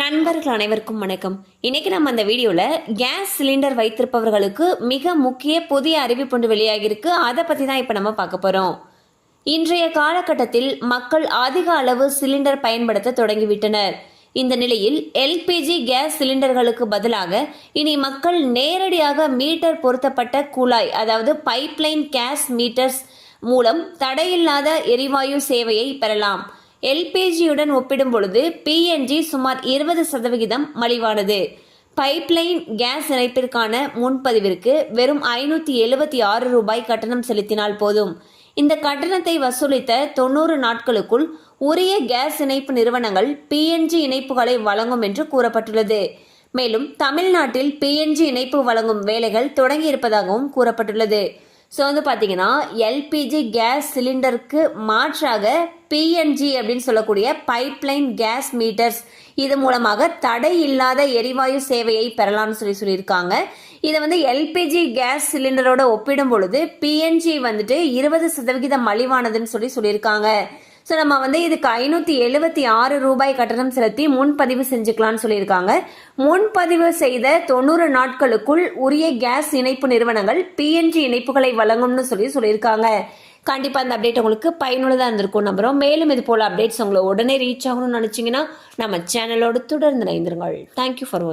நண்பர்கள் அனைவருக்கும் வணக்கம். இன்னைக்கு நம்ம அந்த வீடியோவில் கேஸ் சிலிண்டர் வைத்திருப்பவர்களுக்கு மிக முக்கிய புதிய அறிவிப்பு ஒன்று வெளியாகியிருக்கு. அதை பற்றி தான் இப்போ நம்ம பார்க்க போகிறோம் இன்றைய காலகட்டத்தில் மக்கள் அதிக அளவு சிலிண்டர் பயன்படுத்த தொடங்கிவிட்டனர். இந்த நிலையில் எல்பிஜி கேஸ் சிலிண்டர்களுக்கு பதிலாக இனி மக்கள் நேரடியாக மீட்டர் பொருத்தப்பட்ட குழாய் அதாவது பைப்லைன் கேஸ் மீட்டர்ஸ் மூலம் தடையில்லாத எரிவாயு சேவையை பெறலாம். எல்பிஜியுடன் ஒப்பிடும் பொழுது பிஎன்ஜி சுமார் இருபது சதவிகிதம் மலிவானது. பைப்லைன் கேஸ் இணைப்பிற்கான முன்பதிவிற்கு வெறும் ஐநூற்றி எழுபத்தி ஆறு ரூபாய் கட்டணம் செலுத்தினால் போதும். இந்த கட்டணத்தை வசூலித்த தொண்ணூறு நாட்களுக்குள் உரிய கேஸ் இணைப்பு நிறுவனங்கள் பிஎன்ஜி இணைப்புகளை வழங்கும் என்று கூறப்பட்டுள்ளது. மேலும் தமிழ்நாட்டில் பிஎன்ஜி இணைப்பு வழங்கும் வேலைகள் தொடங்கி இருப்பதாகவும் கூறப்பட்டுள்ளது. ஸோ வந்து பார்த்தீங்கன்னா எல்பிஜி கேஸ் சிலிண்டருக்கு மாற்றாக பிஎன்ஜி அப்படின்னு சொல்லக்கூடிய பைப்லைன் கேஸ் மீட்டர்ஸ் இது மூலமாக தடை இல்லாத எரிவாயு சேவையை பெறலாம்னு சொல்லி சொல்லியிருக்காங்க. இதை வந்து எல்பிஜி கேஸ் சிலிண்டரோட ஒப்பிடும் பொழுது பிஎன்ஜி வந்துட்டு இருபது சதவிகிதம் மலிவானதுன்னு சொல்லி சொல்லியிருக்காங்க. ஸோ நம்ம வந்து இதுக்கு ஐநூற்றி எழுபத்தி ஆறு ரூபாய் கட்டணம் செலுத்தி முன்பதிவு செஞ்சுக்கலாம்னு சொல்லியிருக்காங்க. முன்பதிவு செய்த தொண்ணூறு நாட்களுக்குள் உரிய கேஸ் இணைப்பு நிறுவனங்கள் பிஎன்ஜி இணைப்புகளை வழங்கும்னு சொல்லி சொல்லியிருக்காங்க. கண்டிப்பாக அந்த அப்டேட் உங்களுக்கு பயனுள்ளதாக இருந்திருக்கும் நம்புகிறோம் மேலும் இது போல் அப்டேட்ஸ் உங்களை உடனே ரீச் ஆகணும்னு நினச்சிங்கன்னா நம்ம சேனலோடு தொடர்ந்து இணைந்திருங்கள். தேங்க்யூ ஃபார் வாட்சிங்